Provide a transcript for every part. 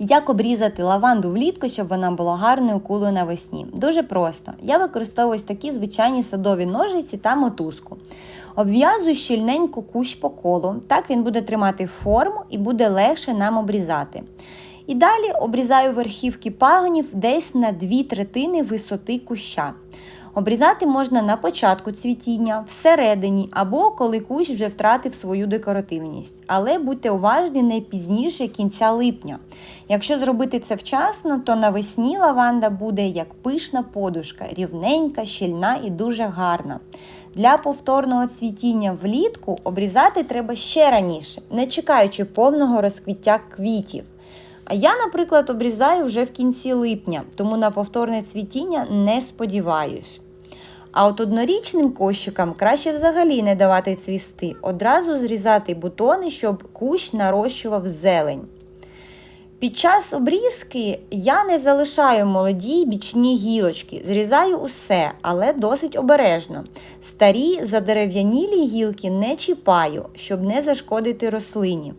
Як обрізати лаванду влітку, щоб вона була гарною кулою навесні? Дуже просто. Я використовую такі звичайні садові ножиці та мотузку. Обв'язую щільненько кущ по колу, так він буде тримати форму і буде легше нам обрізати. І далі обрізаю верхівки пагонів десь на 2 третини висоти куща. Обрізати можна на початку цвітіння, всередині або коли кущ вже втратив свою декоративність. Але будьте уважні не пізніше кінця липня. Якщо зробити це вчасно, то навесні лаванда буде як пишна подушка, рівненька, щільна і дуже гарна. Для повторного цвітіння влітку обрізати треба ще раніше, не чекаючи повного розквіття квітів. А я, наприклад, обрізаю вже в кінці липня, тому на повторне цвітіння не сподіваюсь. А от однорічним кощикам краще взагалі не давати цвісти, одразу зрізати бутони, щоб кущ нарощував зелень. Під час обрізки я не залишаю молоді бічні гілочки, зрізаю усе, але досить обережно. Старі задерев'янілі гілки не чіпаю, щоб не зашкодити рослині.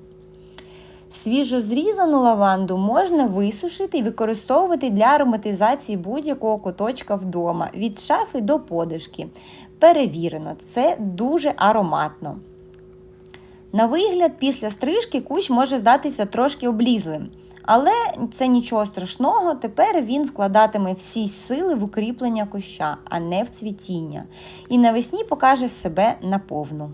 Свіжо зрізану лаванду можна висушити і використовувати для ароматизації будь-якого куточка вдома, від шафи до подушки. Перевірено, це дуже ароматно. На вигляд, після стрижки кущ може здатися трошки облізлим. Але це нічого страшного, тепер він вкладатиме всі сили в укріплення куща, а не в цвітіння. І навесні покаже себе наповну.